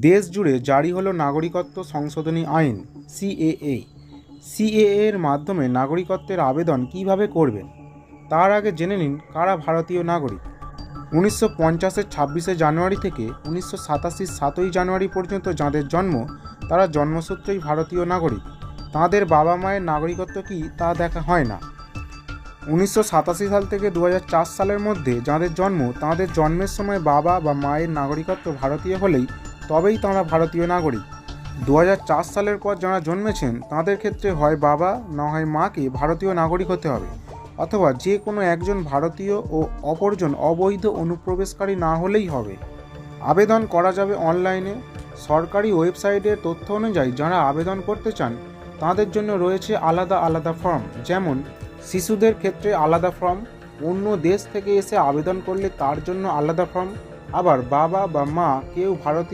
দেশ জুড়ে জারি হলো নাগরিকত্ব সংশোধনী আইন, সিএএ। সিএএ এর মাধ্যমে নাগরিকত্বের আবেদন কীভাবে করবেন? তার আগে জেনে নিন কারা ভারতীয় নাগরিক। উনিশশো পঞ্চাশের ছাব্বিশে জানুয়ারি থেকে উনিশশো সাতাশির সাতই জানুয়ারি পর্যন্ত যাঁদের জন্ম, তারা জন্মসূত্রেই ভারতীয় নাগরিক। তাঁদের বাবা মায়ের নাগরিকত্ব কী তা দেখা হয় না। উনিশশো সাতাশি সাল থেকে দু সালের মধ্যে যাঁদের জন্ম, তাঁদের জন্মের সময় বাবা বা মায়ের নাগরিকত্ব ভারতীয় হলেই তবেই তাঁরা ভারতীয় নাগরিক। দু সালের পর যারা জন্মেছেন, তাঁদের ক্ষেত্রে হয় বাবা, না হয় মাকে ভারতীয় নাগরিক হতে হবে। অথবা যে কোনো একজন ভারতীয় ও অপরজন অবৈধ অনুপ্রবেশকারী না হলেই হবে। আবেদন করা যাবে অনলাইনে। সরকারি ওয়েবসাইটের তথ্য অনুযায়ী যারা আবেদন করতে চান, তাদের জন্য রয়েছে আলাদা আলাদা ফর্ম। যেমন, শিশুদের ক্ষেত্রে আলাদা ফর্ম, অন্য দেশ থেকে এসে আবেদন করলে তার জন্য আলাদা ফর্ম। আবার বাবা বা মা কেউ ভারতীয়